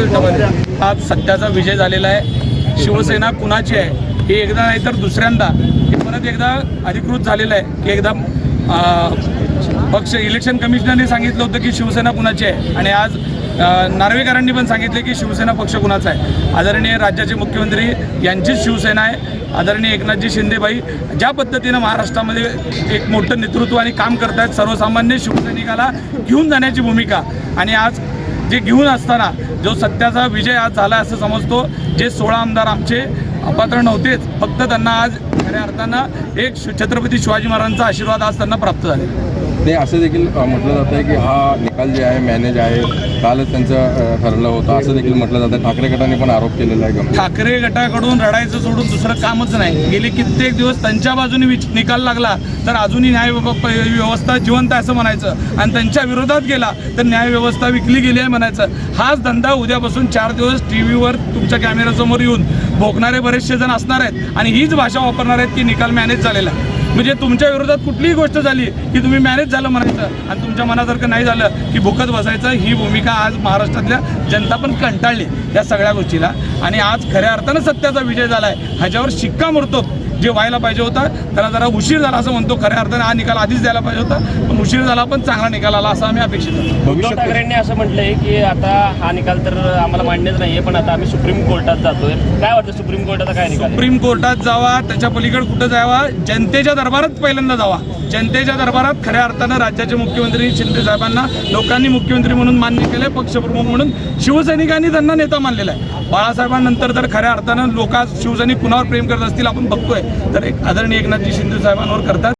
आज सत्याचा विजय झालेला आहे. शिवसेना कुणाची आहे? हे एकदा नाही तर दुसऱ्यांदा. हे परत एकदा अधिकृत झालेलं आहे की एकदा पक्ष इलेक्शन कमिशनरने सांगितलं होतं की शिवसेना कुणाची आहे? आणि आज नार्वेकरांनी पण सांगितले की शिवसेना पक्ष कुणाचा आहे? आदरणीय राज्याचे मुख्यमंत्री यांचीच शिवसेना आहे. आदरणीय एकनाथजी शिंदेबाई ज्या पद्धतीनं महाराष्ट्रामध्ये एक मोठं नेतृत्व आणि काम करतायत सर्वसामान्य शिवसैनिकाला घेऊन जाण्याची भूमिका. आणि आज जे घेऊन असताना जो सत्याचा विजय आज झाला असं समजतो. जे सोळा आमदार आमचे अपात्र नव्हतेच. फक्त त्यांना आज खऱ्या अर्थानं एक छत्रपती शिवाजी महाराजांचा आशीर्वाद आज त्यांना प्राप्त झाले ते असं देखील म्हटलं जातं आहे की हा निकाल जे आहे मॅनेज आहे कालच त्यांचं ठरलं होतं असं देखील म्हटलं जातं. ठाकरे गटाने पण आरोप केलेला आहे ठाकरे गटाकडून रडायचं सोडून दुसरं कामच नाही. गेले कित्येक दिवस त्यांच्या बाजूने विच- निकाल लागला तर अजूनही न्याय व्यवस्था जिवंत आहे असं म्हणायचं. आणि त्यांच्या विरोधात गेला तर न्याय व्यवस्था विकली गेली आहे म्हणायचं. हाच धंदा उद्यापासून चार दिवस टी व्हीवर तुमच्या कॅमेऱ्यासमोर येऊन भोगणारे बरेचसे जण असणार आहेत. आणि हीच भाषा वापरणार आहेत की निकाल मॅनेज झालेला आहे. म्हणजे तुमच्या विरोधात कुठलीही गोष्ट झाली की तुम्ही मॅनेज झालं म्हणायचं आणि तुमच्या मनासारखं नाही झालं की भुकत बसायचं ही भूमिका आज महाराष्ट्रातल्या जनता पण कंटाळली या सगळ्या गोष्टीला. आणि आज खऱ्या अर्थानं सत्याचा विजय झाला आहे ह्याच्यावर शिक्कामोर्तब जे व्हायला पाहिजे होता त्याला जरा उशीर झाला असं म्हणतो. खऱ्या अर्थानं हा निकाल आधीच द्यायला पाहिजे होता. पण उशीर झाला पण चांगला निकाल आला असं आम्ही अपेक्षित होतो उद्धव ठाकरेंनी असं म्हटलंय की आता हा निकाल तर आम्हाला मान्यच नाहीये पण आता आम्ही सुप्रीम कोर्टात जातोय. काय वाटतं सुप्रीम कोर्टाचा काय निकाल? सुप्रीम कोर्टात जावा त्याच्या पलीकडे कुठं जावा जनतेच्या दरबारात पहिल्यांदा जावा. जनतेच्या दरबारात खऱ्या अर्थानं राज्याचे मुख्यमंत्री शिंदे साहेबांना लोकांनी मुख्यमंत्री म्हणून मान्य केलंय पक्षप्रमुख म्हणून शिवसैनिकांनी त्यांना नेता मानलेला आहे. बाळासाहेबांनंतर तर खऱ्या अर्थानं लोक शिवसैनिक कुणावर प्रेम करत असतील आपण बघतोय. तर एक आदरणीय एकनाथजी शिंदे साहेबांवर करतात.